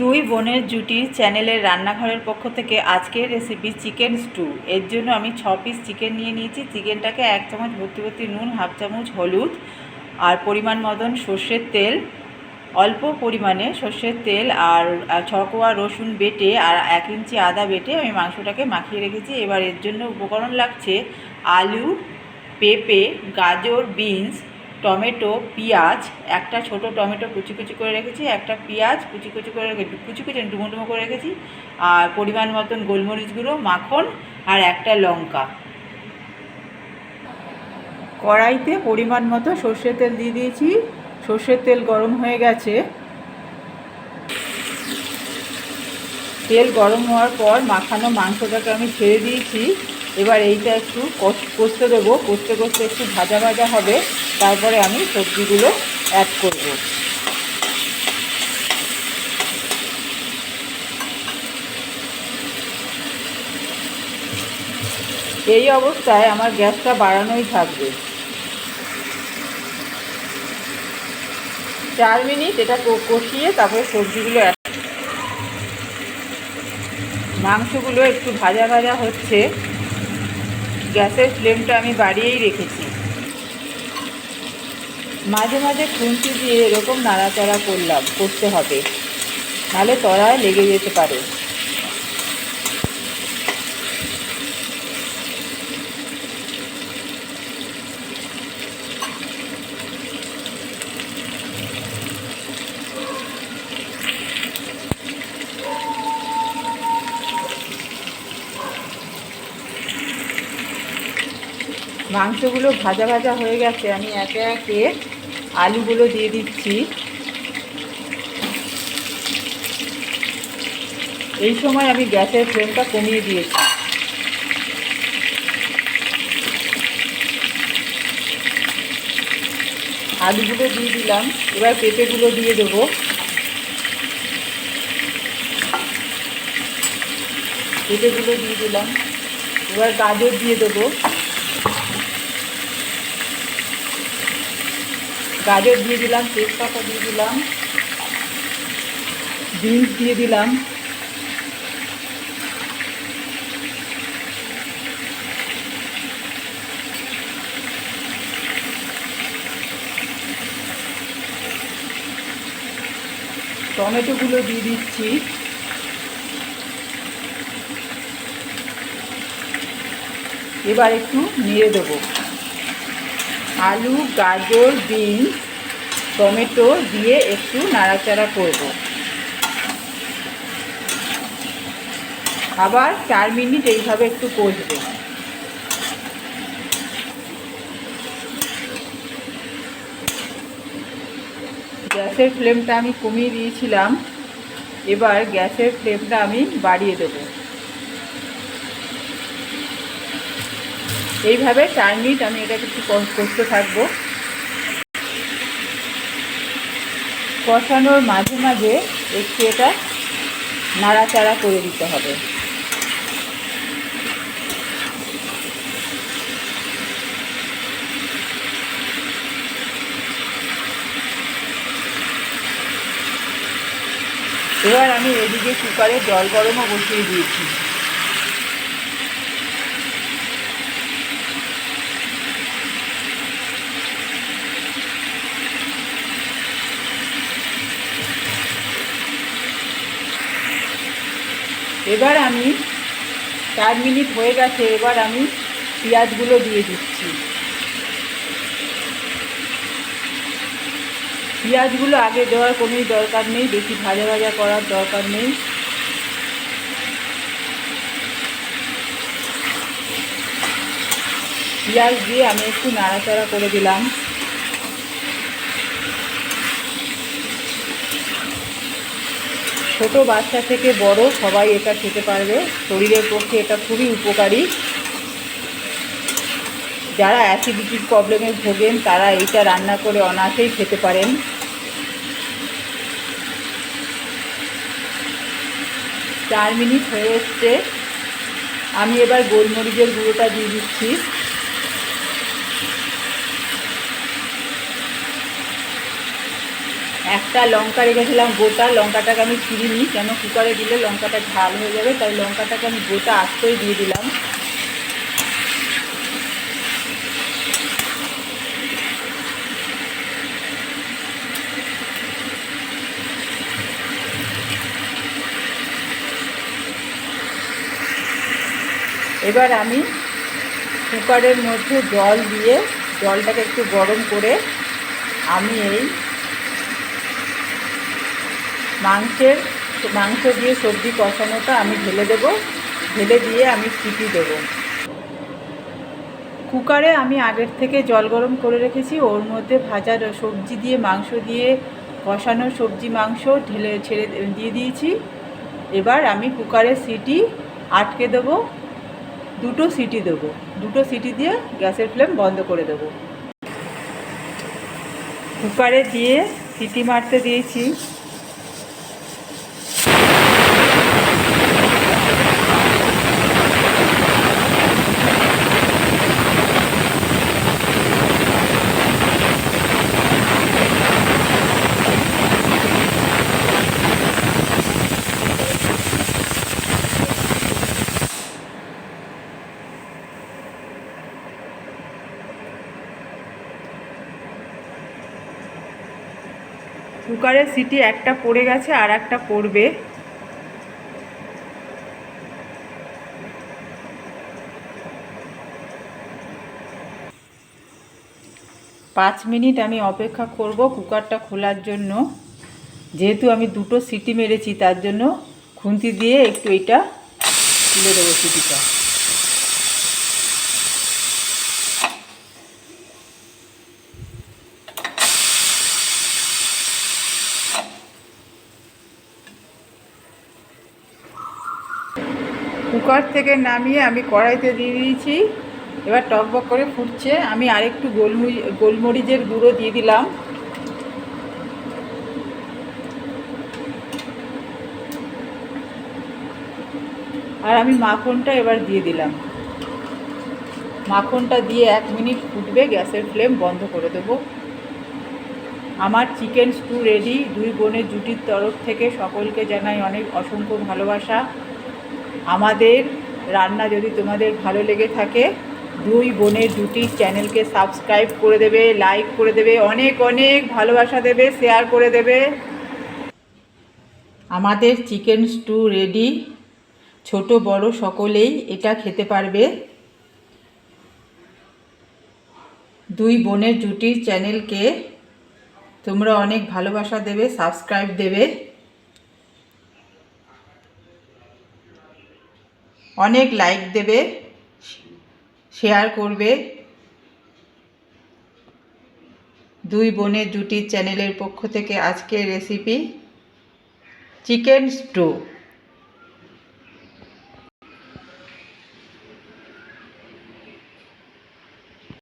দুই বোনের জুটি চ্যানেলের রান্নাঘরের পক্ষ থেকে আজকের রেসিপি চিকেন স্টু এর জন্য আমি ছ পিস চিকেন নিয়ে নিয়েছি। চিকেনটাকে এক চামচ ভর্তি ভর্তি নুন হাফ চামচ হলুদ আর পরিমাণ মতন সর্ষের তেল। অল্প পরিমাণে সর্ষের তেল আর ছকোয়া রসুন বেটে আর এক ইঞ্চি আদা বেটে আমি মাংসটাকে মাখিয়ে রেখেছি। এবার এর জন্য উপকরণ লাগছে আলু, পেঁপে, গাজর, বিনস টমেটো, পেঁয়াজ, একটা ছোট টমেটো কুচি কুচি করে রেখেছি, একটা পেঁয়াজ কুচি কুচি করে রেখে কুচি কুচি ডুমো ডুমো করে রেখেছি, আর পরিমাণ মতন গোলমরিচ গুঁড়ো, মাখন, আর একটা লঙ্কা। কড়াইতে পরিমাণ মতো সর্ষের তেল দিয়ে দিয়েছি। সর্ষের তেল গরম হয়ে গেছে। তেল গরম হওয়ার পর মাখানো মাংসটাকে আমি ছেড়ে দিয়েছি। এবার এইটা একটু কষ- কষতে দেবো। কষতে কষতে একটু ভাজা ভাজা হবে। তারপরে আমি সবজিগুলো অ্যাড করব। এই অবস্থায় আমার গ্যাসটা বাড়ানোই থাকবে। চার মিনিট এটা কষিয়ে তারপরে সবজিগুলো অ্যাড মাংসগুলো একটু ভাজা ভাজা হচ্ছে। গ্যাসের ফ্লেমটা আমি বাড়িয়েই রেখেছি। মাঝে মাঝে খুন্তি দিয়ে এরকম নাড়াচাড়া করলাম, করতে হবে। নাহলে তলায় লেগে যেতে পারে। মাংসগুলো ভাজা ভাজা হয়ে গেছে, আমি একে একে আলুগুলো দিয়ে দিচ্ছি। এই সময় আমি গ্যাসের ফ্লেমটা কমিয়ে দিয়েছি। আলুগুলো দিয়ে দিলাম। এবার পেঁপেগুলো দিয়ে দেবো। পেঁপেগুলো দিয়ে দিলাম। এবার গাজর দিয়ে দেবো। গাজর দিয়ে দিলাম, তেজপাতা দিয়ে দিলাম, বিনস দিয়ে দিলাম। টমেটোগুলো দিয়ে দিচ্ছি। এবার একটু নিয়ে দেবো। আলু, গাজর বিনস টমেটো দিয়ে একটু নাড়াচাড়া করব। আবার চার মিনিট এইভাবে একটু কষবে। গ্যাসের ফ্লেমটা আমি কমিয়ে দিয়েছিলাম। এবার গ্যাসের ফ্লেমটা আমি বাড়িয়ে দেবো। এইভাবে চার মিনিট আমি এটাকে একটু কষতে থাকব। কষানোর মাঝে মাঝে একটু এটা নাড়াচাড়া করে দিতে হবে। এবার আমি এদিকে কুকারে জল গরমও বসিয়ে দিয়েছি। এবার আমি চার মিনিট হয়ে গেছে, এবার আমি পেঁয়াজগুলো দিয়ে দিচ্ছি। পেঁয়াজগুলো আগে দেওয়ার কোনোই দরকার নেই, বেশি ভাজা ভাজা করার দরকার নেই। পেঁয়াজ দিয়ে আমি একটু নাড়াচাড়া করে দিলাম। ছোট বাচ্চা থেকে বড় সবাই এটা খেতে পারবে। শরীরের পক্ষে এটা খুবই উপকারী। যারা অ্যাসিডিটির প্রবলেমে ভোগেন, তারা এইটা রান্না করে অনায়াসেই খেতে পারেন। চার মিনিট হয়ে এসছে। আমি এবার গোলমরিচের গুঁড়োটা দিয়ে দিচ্ছি। একটা লঙ্কা রেখেছিলাম, গোটা লঙ্কাটাকে আমি চিরিনি কেন কুকারে দিলে লঙ্কাটা ঝাল হয়ে যাবে, তাই লঙ্কাটাকে আমি গোটা আস্তই দিয়ে দিলাম। এবার আমি কুকারের মধ্যে জল দিয়ে, জলটাকে একটু গরম করে আমি এই মাংসের মাংস দিয়ে সবজি কষানোটা আমি ঢেলে দেবো। ঢেলে দিয়ে আমি সিটি দেবো। কুকারে আমি আগের থেকে জল গরম করে রেখেছি। ওর মধ্যে ভাজা সবজি দিয়ে, মাংস দিয়ে কষানো সবজি, মাংস ঢেলে ছেড়ে দিয়ে দিয়েছি। এবার আমি কুকারে সিটি আটকে দেবো। দুটো সিটি দেবো। দুটো সিটি দিয়ে গ্যাসের ফ্লেম বন্ধ করে দেবো। কুকারে দিয়ে সিটি মারতে দিয়েছি। কুকারের সিটি একটা পড়ে গেছে আর একটা পড়বে। পাঁচ মিনিট আমি অপেক্ষা করব কুকারটা খোলার জন্য। যেহেতু আমি দুটো সিটি মেরেছি, তার জন্য খুন্তি দিয়ে একটু এটা তুলে দেবো সিটিটা। কুকার থেকে নামিয়ে আমি কড়াইতে দিয়ে দিয়েছি। এবার টকবক করে ফুটছে। আমি আরেকটু গোলমরিচ গোলমরিচের গুঁড়ো দিয়ে দিলাম। আর আমি মাখনটা এবার দিয়ে দিলাম। মাখনটা দিয়ে এক মিনিট ফুটবে, গ্যাসের ফ্লেম বন্ধ করে দেবো। আমার চিকেন স্টু রেডি। দুই বোনের জুটির তরফ থেকে সকলকে জানাই অনেক অসংখ্য ভালোবাসা। আমাদের রান্না যদি তোমাদের ভালো লেগে থাকে, দুই বোনের জুটির চ্যানেলকে সাবস্ক্রাইব করে দেবে, লাইক করে দেবে, অনেক অনেক ভালোবাসা দেবে, শেয়ার করে দেবে। আমাদের চিকেন স্টু রেডি। ছোট, বড় সকলেই এটা খেতে পারবে। দুই বোনের জুটির চ্যানেলকে তোমরা অনেক ভালোবাসা দেবে, সাবস্ক্রাইব দেবে। অনেক লাইক দেবে শেয়ার করবে। দুই বোনের জুটির চ্যানেলের পক্ষ থেকে আজকের রেসিপি চিকেন স্টু